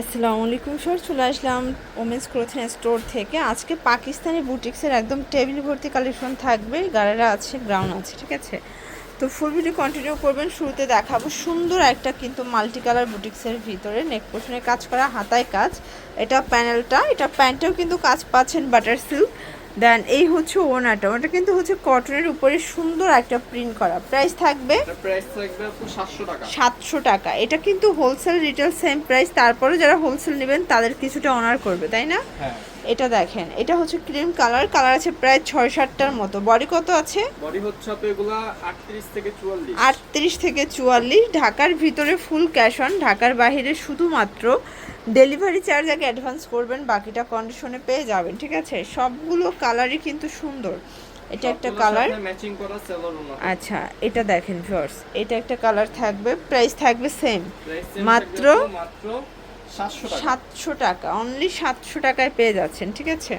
আসসালামু আলাইকুম স্যার চলে আসলাম ওমেন্স ক্লোথিং স্টোর থেকে। আজকে পাকিস্তানি বুটিক্সের একদম টেবিল ভর্তি কালেকশন থাকবে, গাড়ারা আছে গ্রাউন্ড আছে, ঠিক আছে? তো ফুল ভিডিও কন্টিনিউ করবেন, শুরুতে দেখাবো সুন্দর একটা কিন্তু মাল্টি কালার বুটিক্সের ভিতরে নেক পোষণে কাজ করা, হাতায় কাজ। এটা প্যানেলটা এটা প্যান্টেও কিন্তু কাজ পাচ্ছেন বাটার সিল্ক দেন এই হচ্ছে ওনাটা ওটা কিন্তু হচ্ছে কটনের উপরে সুন্দর একটা প্রিন্ট করা। প্রাইস থাকবে? প্রাইস থাকবে আপু 700 টাকা। সাতশো টাকা। এটা কিন্তু হোলসেল রিটেল সেম প্রাইস তারপরে যারা হোলসেল নেবেন তাদের কিছুটা অনার করবে তাই না? হ্যাঁ। এটা দেখেন। এটা হচ্ছে ক্রিম কালার কালার আছে প্রায় ছয় সাতটার মতো। বডি কত আছে? বডি হচ্ছে এগুলা 38 থেকে 44 আটত্রিশ থেকে চুয়াল্লিশ। ঢাকার ভিতরে ফুল ক্যাশ অন ঢাকার বাইরে শুধুমাত্র ডেলিভারি চার্জ আগে অ্যাডভান্স করবেন বাকিটা কন্ডিশনে পেয়ে যাবেন ঠিক আছে? সবগুলো কালারই কিন্তু সুন্দর। এটা একটা কালার আচ্ছা এটা দেখেন ভিউয়ার্স এটা একটা কালার থাকবে প্রাইস থাকবে সেম মাত্র মাত্র 700 টাকা। সাতশো টাকা অনলি সাতশো টাকায় পেয়ে যাচ্ছেন ঠিক আছে?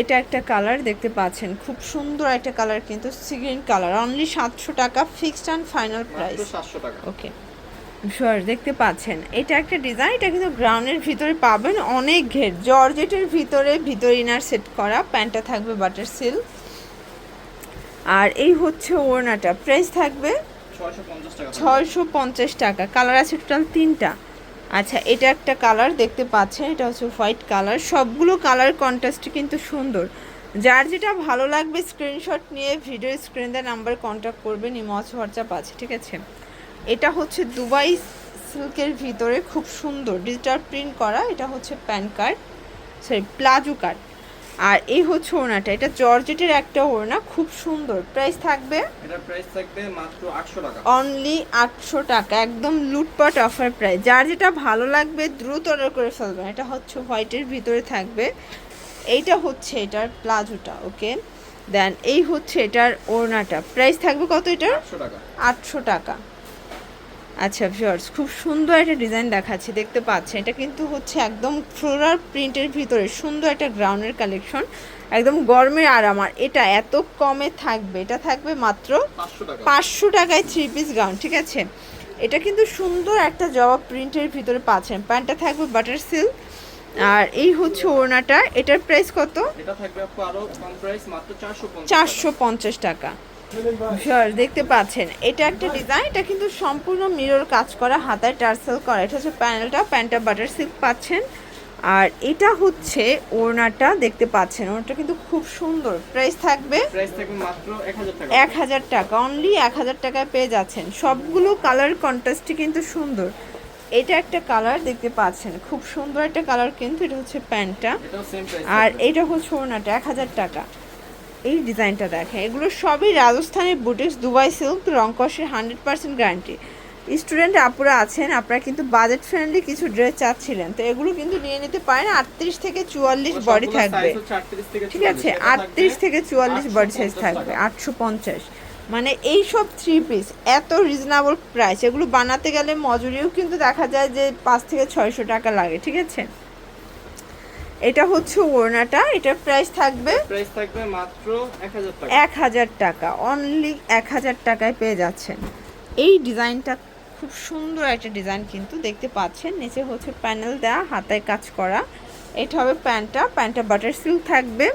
এটা একটা কালার দেখতে পাচ্ছেন খুব সুন্দর একটা কালার কিন্তু সিগ্রিন কালার অনলি সাতশো টাকা ফিক্সড অ্যান্ড ফাইনাল প্রাইস 700 টাকা। ওকে শিওর দেখতে পাচ্ছেন। এটা একটা ডিজাইন এটা কিন্তু গ্রাউন্ডের ভিতরে পাবেন অনেক ঘের। জর্জেটের ভিতরে ভিতর ইনার সেট করা প্যান্টটা থাকবে বাটার সিল্ক আর এই হচ্ছে ওড়নাটা। প্রাইস থাকবে 650 ছয়শো পঞ্চাশ টাকা। কালার আছে টোটাল তিনটা। আচ্ছা এটা একটা কালার দেখতে পাচ্ছেন এটা হচ্ছে হোয়াইট কালার সবগুলো কালার কন্ট্রাস্ট কিন্তু সুন্দর। যার যেটা ভালো লাগবে স্ক্রিনশট নিয়ে ভিডিও স্ক্রিন দেওয়া নাম্বার কন্ট্যাক্ট করবেন ইমস হোয়াটসঅ্যাপ আছে ঠিক আছে? এটা হচ্ছে দুবাই সিল্কের ভিতরে খুব সুন্দর ডিজিটাল প্রিন্ট করা এটা হচ্ছে PAN card sorry palazzo card. আর এই হচ্ছে ওড়নাটা এটা জর্জেটের একটা ওড়না খুব সুন্দর। প্রাইস থাকবে? এটা প্রাইস থাকবে মাত্র 800 টাকা। অনলি আটশো টাকা একদম লুটপাট অফার প্রাইস। যার যেটা ভালো লাগবে দ্রুত অর্ডার করে ফেলবেন এটা হচ্ছে হোয়াইটের ভিতরে থাকবে। এইটা হচ্ছে এটার প্লাজোটা ওকে? দেন এই হচ্ছে এটার ওড়নাটা। প্রাইস থাকবে কত এটার? 800 টাকা। আটশো টাকা। আচ্ছা ভিউয়ার্স খুব সুন্দর একটা ডিজাইন দেখাচ্ছি দেখতে পাচ্ছেন। এটা কিন্তু হচ্ছে একদম ফ্লোরাল প্রিন্টের ভিতরে সুন্দর একটা গ্রাউন্ডের কালেকশন একদম গরমের আরাম আর এটা এত কমে থাকবে এটা থাকবে মাত্র পাঁচশো টাকায় থ্রি পিস গাউন ঠিক আছে? এটা কিন্তু সুন্দর একটা জবাব প্রিন্টের ভিতরে পাচ্ছেন। প্যান্টটা থাকবে বাটার সিল্ক আর এই হচ্ছে ওড়নাটা। এটার প্রাইস কত? এটা থাকবে আরও কম প্রাইস মাত্র 450 চারশো পঞ্চাশ টাকা। Sure, দেখতে পাচ্ছেন এটা একটা ডিজাইন এটা কিন্তু সম্পূর্ণ মিরর কাজ করা হাতায় টার্সেল করা। এটা হচ্ছে প্যানেলটা প্যান্টটা বাটার সিল্ক পাচ্ছেন। আর এটা হচ্ছে ওড়নাটা দেখতে পাচ্ছেন ওড়নাটা কিন্তু খুব সুন্দর। প্রাইস থাকবে প্রাইস থাকবে মাত্র 1000 টাকা। এক হাজার টাকা অনলি এক হাজার টাকায় পেয়ে যাচ্ছেন। সবগুলো কালার কন্ট্রাস্টই কিন্তু সুন্দর। এটা একটা কালার দেখতে পাচ্ছেন খুব সুন্দর একটা কালার কিন্তু এটা হচ্ছে প্যান্টটা। আর এটা হচ্ছে ওড়নাটা এক হাজার টাকা। এই ডিজাইনটা দেখেন। এগুলো সবই রাজস্থানের বুটিক্স দুবাই সিল্ক রংকসের হান্ড্রেড পার্সেন্ট গ্যারান্টি। স্টুডেন্ট আপুরা আছেন আপনারা কিন্তু বাজেট ফ্রেন্ডলি কিছু ড্রেস চাচ্ছিলেন। তো এগুলো কিন্তু নিয়ে নিতে পারেন আটত্রিশ থেকে চুয়াল্লিশ বডি থাকবে। ঠিক আছে আটত্রিশ থেকে চুয়াল্লিশ বডি সাইজ থাকবে আটশো পঞ্চাশ। মানে এই সব থ্রি পিস এত রিজনেবল প্রাইস এগুলো বানাতে গেলে মজুরিও কিন্তু দেখা যায় যে পাঁচ থেকে ছয়শো টাকা লাগে ঠিক আছে? এটা হচ্ছে ওড়নাটা এটার প্রাইস থাকবে প্রাইস থাকবে মাত্র 1000 টাকা। এক হাজার টাকা অনলি এক হাজার টাকায় পেয়ে যাচ্ছেন। এই ডিজাইনটা খুব সুন্দর একটা ডিজাইন কিন্তু দেখতে পাচ্ছেন নিচে হচ্ছে প্যানেল দেওয়া হাতায় কাজ করা। এটা হবে প্যান্টটা প্যান্টটা বাটার সিল্ক থাকবে।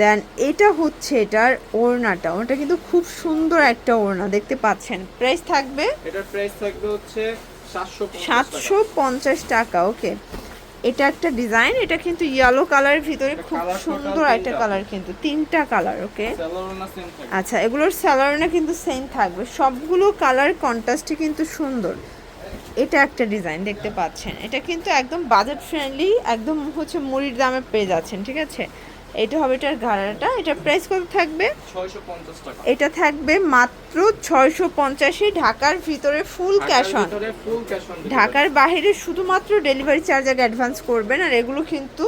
দেন এটা হচ্ছে এটার ওড়নাটা ওটা কিন্তু খুব সুন্দর একটা ওড়না দেখতে পাচ্ছেন। প্রাইস থাকবে এটার প্রাইস থাকবে হচ্ছে 750 সাতশো পঞ্চাশ টাকা ওকে এটা একটা ডিজাইন এটা কিন্তু ইয়েলো কালারের ভিতরে খুব সুন্দর একটা কালার কিন্তু তিনটা কালার ওকে আচ্ছা এগুলোর স্যালোরনা কিন্তু সেম থাকবে। সবগুলো কালার কন্ট্রাস্টই কিন্তু সুন্দর। এটা একটা ডিজাইন দেখতে পাচ্ছেন। এটা কিন্তু একদম বাজেট ফ্রেন্ডলি একদম হচ্ছে মুড়ির দামে পেয়ে যাচ্ছেন ঠিক আছে? এটা হবে এটার ঘাড়াটা এটার প্রাইস কত থাকবে? এটা থাকবে মাত্র ছয়শো পঞ্চাশি। ঢাকার ভিতরে ফুল ক্যাশ অন ঢাকার বাইরে শুধুমাত্র ডেলিভারি চার্জ আগে অ্যাডভান্স করবেন আর এগুলো কিন্তু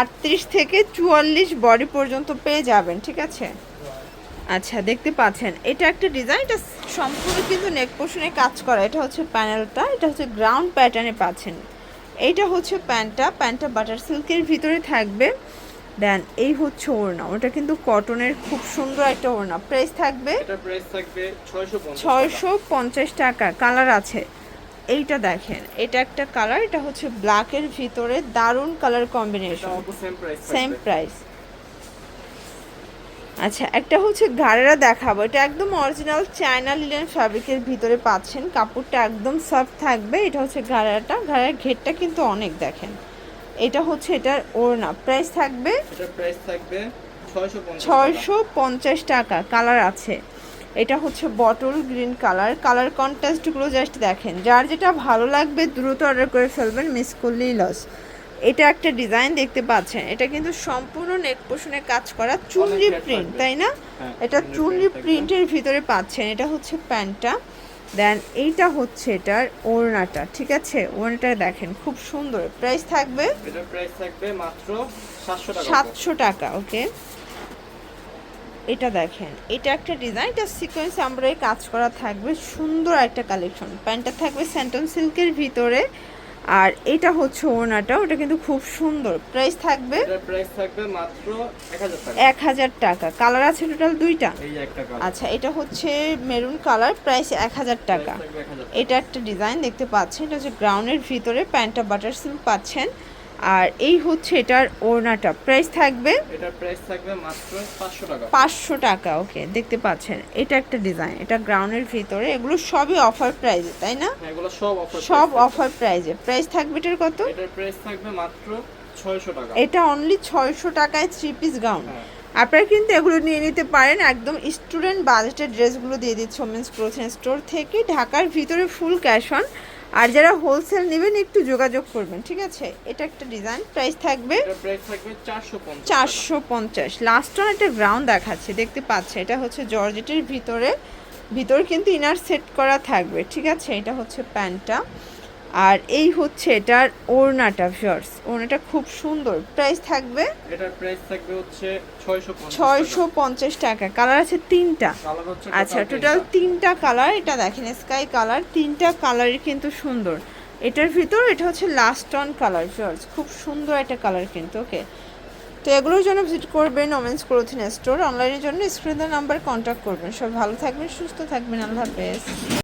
আটত্রিশ থেকে চুয়াল্লিশ বডি পর্যন্ত পেয়ে যাবেন ঠিক আছে? আচ্ছা দেখতে পাচ্ছেন। এটা একটা ডিজাইন এটা সম্পূর্ণ কিন্তু নেক পোর্শনে কাজ করা। এটা হচ্ছে প্যানেলটা এটা হচ্ছে গ্রাউন্ড প্যাটার্নে পাচ্ছেন। এইটা হচ্ছে প্যান্টটা প্যান্টটা বাটার সিল্কের ভিতরে থাকবে। দেন এই হচ্ছে ওড়না। ওটা কিন্তু কটনের খুব সুন্দর একটা ওড়না। প্রাইস থাকবে এটা প্রাইস থাকবে 650 টাকা। ছয়শো পঞ্চাশ টাকা। কালার আছে। এইটা দেখেন। এটা একটা কালার এটা হচ্ছে ব্ল্যাকের ভিতরে দারুণ কালার কম্বিনেশন সেম প্রাইস আচ্ছা একটা হচ্ছে গাড়েরা দেখাবো। এটা একদম অরিজিনাল চায়না লিলেন ফ্যাব্রিকের ভিতরে পাচ্ছেন। কাপড়টা একদম সফট থাকবে। এটা হচ্ছে গাড়াটা গাড়ার ঘেরটা কিন্তু অনেক দেখেন। এটা হচ্ছে এটার ওড়না। প্রাইস থাকবে এটার প্রাইস থাকবে 650 ছয়শো পঞ্চাশ টাকা। কালার আছে। এটা হচ্ছে বটল গ্রিন কালার কালার কন্ট্রাস্টগুলো জাস্ট দেখেন। যার যেটা ভালো লাগবে দ্রুত অর্ডার করে ফেলবেন মিস করলেই লস এটা একটা ডিজাইন দেখতে পাচ্ছেন। এটা কিন্তু সম্পূর্ণ নেক পোষণে কাজ করা চুনরি প্রিন্ট তাই না? হ্যাঁ, এটা চুনরি। প্রিন্টের ভিতরে পাচ্ছেন। এটা হচ্ছে প্যান্টটা। দেন এইটা হচ্ছে এটার ওড়নাটা ঠিক আছে? ওড়নাটা দেখেন খুব সুন্দর। প্রাইস থাকবে? প্রাইস থাকবে মাত্র 700 টাকা সাতশো টাকা ওকে এটা দেখেন এটা একটা ডিজাইন এটা সিকোয়েন্স আমরা কাজ করা থাকবে সুন্দর একটা কালেকশন প্যান্টটা থাকবে স্যান্টন সিল্কের ভিতরে। আর এটা হচ্ছে ওনাটা ওটা কিন্তু খুব সুন্দর। প্রাইস থাকবে প্রাইস থাকবে মাত্র 1000 টাকা। এক হাজার টাকা। কালার আছে টোটাল দুইটা? এই একটা কালার আচ্ছা এটা হচ্ছে মেরুন কালার প্রাইস এক হাজার টাকা। এটা একটা ডিজাইন দেখতে পাচ্ছেন এটা হচ্ছে গ্রাউন্ডের ভিতরে প্যান্টটা বাটার সিল্ক পাচ্ছেন। আর এই হচ্ছে এটার ওড়নাটা। প্রাইস থাকবে? এটার প্রাইস থাকবে মাত্র 500 টাকা। পাঁচশো টাকা ওকে দেখতে পাচ্ছেন। এটা একটা ডিজাইন এটা গ্রাউন্ডের ভিতরে। এগুলো সবই অফার প্রাইজে তাই না? হ্যাঁ, এগুলো সব অফার সব অফার প্রাইজে প্রাইস থাকবে এটার কত? এটার প্রাইস থাকবে মাত্র 600 টাকা। এটা অনলি ছয়শো টাকায় থ্রি পিস গাউন আপনারা কিন্তু এগুলো নিয়ে নিতে পারেন। একদম স্টুডেন্ট বাজেটের ড্রেসগুলো দিয়ে দিচ্ছে ওমেন্স ক্লোথিং স্টোর থেকে। ঢাকার ভিতরে ফুল ক্যাশ অন আর যারা হোলসেল নেবেন একটু যোগাযোগ করবেন ঠিক আছে? এটা একটা ডিজাইন প্রাইস থাকবে এটার প্রাইস থাকবে 450 টাকা। চারশো পঞ্চাশ। লাস্ট অন একটা গ্রাউন্ড দেখাচ্ছে দেখতে পাচ্ছে এটা হচ্ছে জর্জেটের ভিতরে ভিতর কিন্তু ইনার সেট করা থাকবে ঠিক আছে? এটা হচ্ছে প্যান্টটা। আর এই হচ্ছে এটার ওড়নাটা ভিউয়ার্স ওড়নাটা খুব সুন্দর। প্রাইস থাকবে? এটার প্রাইস থাকবে হচ্ছে 650 ছয়শো পঞ্চাশ টাকা। কালার আছে তিনটা। কালার হচ্ছে আচ্ছা টোটাল তিনটা কালার এটা দেখেন স্কাই কালার তিনটা কালারই কিন্তু সুন্দর। এটার ভিতর এটা হচ্ছে লাস্ট অন কালার জর্জ খুব সুন্দর একটা কালার কিন্তু ওকে তো এগুলোর জন্য ভিজিট করবেন ওমেন্স ক্লোথিং স্টোর অনলাইনের জন্য স্ক্রিনের নাম্বার কন্ট্যাক্ট করবেন। সব ভালো থাকবেন সুস্থ থাকবেন। আল্লাহ হাফেজ।